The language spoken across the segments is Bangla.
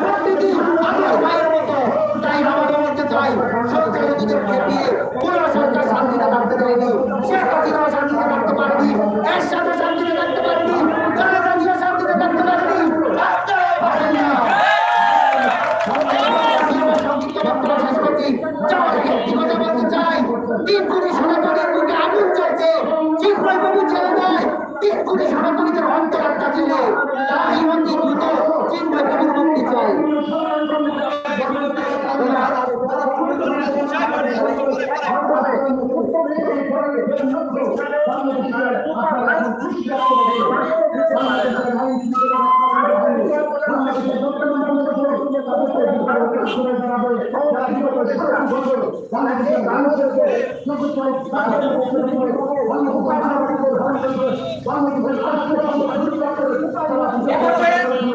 প্রকৃতি আমার মায়ের মতো তাই আমাদের বলতে চাই? সরকারি দিকে খেপিয়ে কোন সরকার শান্তিতে থাকতে পারেনি শেখ হাসিনা শান্তিতে থাকতে পারেনি এর সাথে শান্তিতে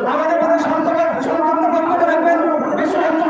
আমাদের মধ্যে সন্তান সন্তান বক্তব্য রাখবেন বিশ্ব হিন্দু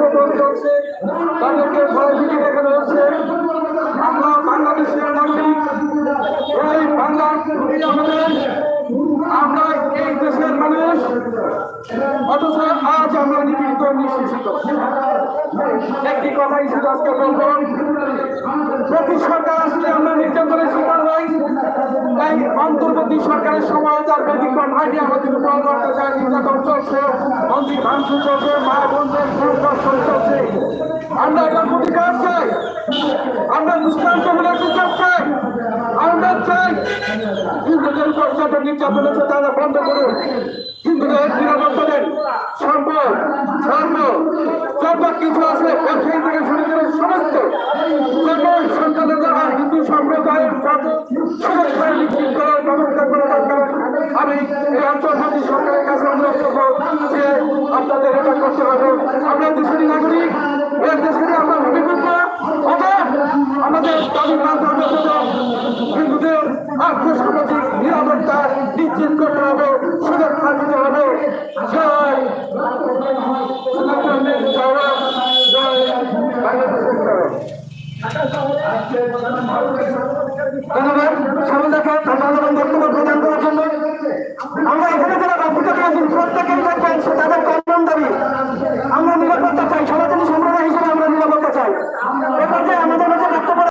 অত্যাচার নির্যাতন চলছে, তাদেরকে ভয় ভীতি দেখানো হচ্ছে আমরা দেশের মানুষ। অথচ আজ আমরা নিপীড়িত নিঃশেষিত একটি কথাই শুধু আজকে বলব প্রতি সরকার অন্তর্বর্তী সরকারের সময় তার ব্যতিক্রম হয়নি আমাদের উপর অত্যাচার নির্যাতন চলছে। মন্দির ভাঙচুর চলছে। মা বোনদের সংঘর্ষণ চলছে। আমরা এটা প্রতিকার চাই। আমরা দৃষ্টান্ত বলে সুযোগ চাই। আমরা চাই। হিন্দুদের উপর যত নির্যাতন হচ্ছে তারা বন্ধ করুন। হিন্দুদের নিরাপত্তা দেন। সম্পদ, ধর্ম, যত কিছু আছে ব্যবসায়ী থেকে শুরু করে আমি এই অন্তর্বর্তী সরকারের কাছে অনুরোধ যে আপনাদের এটা করতে হবে আমরা দেশের নাগরিক এই দেশের আমরা ভূমিপুত্র আমাদের দাবি হিন্দুদের আর্থসামাজিক নিরাপত্তা নিশ্চিত করতে হবে, সুরক্ষা দিতে হবে। ধন্যবাদ। সামনে দেখেন ধন্যবাদ আমরা এখানে যারা বক্তব্য পেয়েছেন প্রত্যেকের দেখবেন তাদের কল্যাণ দাবি।